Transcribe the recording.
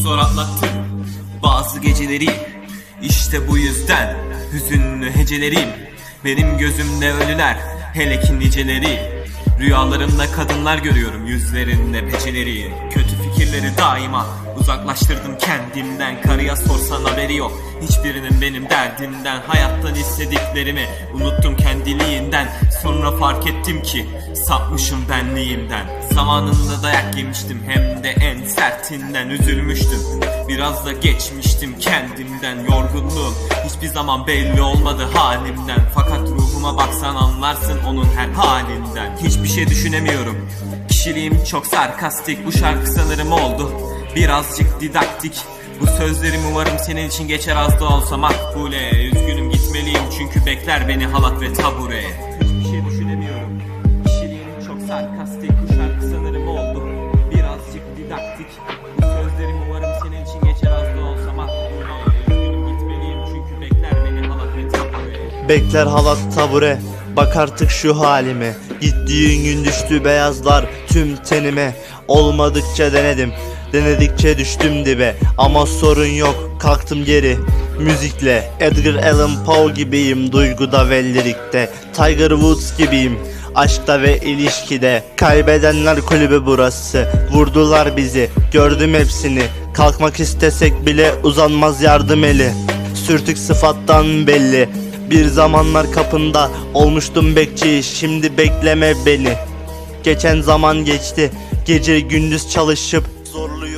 anlattım bazı geceleri. İşte bu yüzden hüzünlü hecelerim Benim gözümde ölüler hele ki niceleri. Rüyalarımda kadınlar görüyorum yüzlerinde peçeleri. Kötü fikirleri daima uzaklaştırdım kendimden. Karıya sorsan haberi yok hiçbirinin benim derdimden Hayattan istediklerimi unuttum kendiliğinden Sonra fark ettim ki sapmışım benliğimden. Zamanında dayak yemiştim hem de en sertinden Üzülmüştüm. Biraz da geçmiştim kendimden Yorgunluğum hiçbir zaman belli olmadı halimden. Fakat ruhuma baksan anlarsın onun her halinden. Hiçbir şey düşünemiyorum Kişiliğim çok sarkastik. Bu şarkı sanırım oldu Birazcık didaktik. Bu sözlerim umarım senin için geçer az da olsa makbule. Üzgünüm gitmeliyim çünkü bekler beni halat ve tabure sarkastik Bu şarkı sanırım oldu. Birazcık didaktik. Bu sözlerim umarım senin için geçer az da olsa çünkü bekler beni halat ve tabure. Bekler halat tabure. Bak artık şu halime. Gittiğin gün düştü beyazlar tüm tenime. Olmadıkça denedim. Denedikçe düştüm dibe. Ama sorun yok kalktım geri. Müzikle Edgar Allan Poe gibiyim Duyguda ve lirikte Tiger Woods gibiyim Aşkta ve ilişkide Kaybedenler kulübü burası. Vurdular bizi Gördüm hepsini. Kalkmak istesek bile uzanmaz yardım eli. Sürtük sıfattan belli. Bir zamanlar kapında olmuştum bekçi Şimdi bekleme beni. Geçen zaman geçti Gece gündüz çalışıp Zorluyum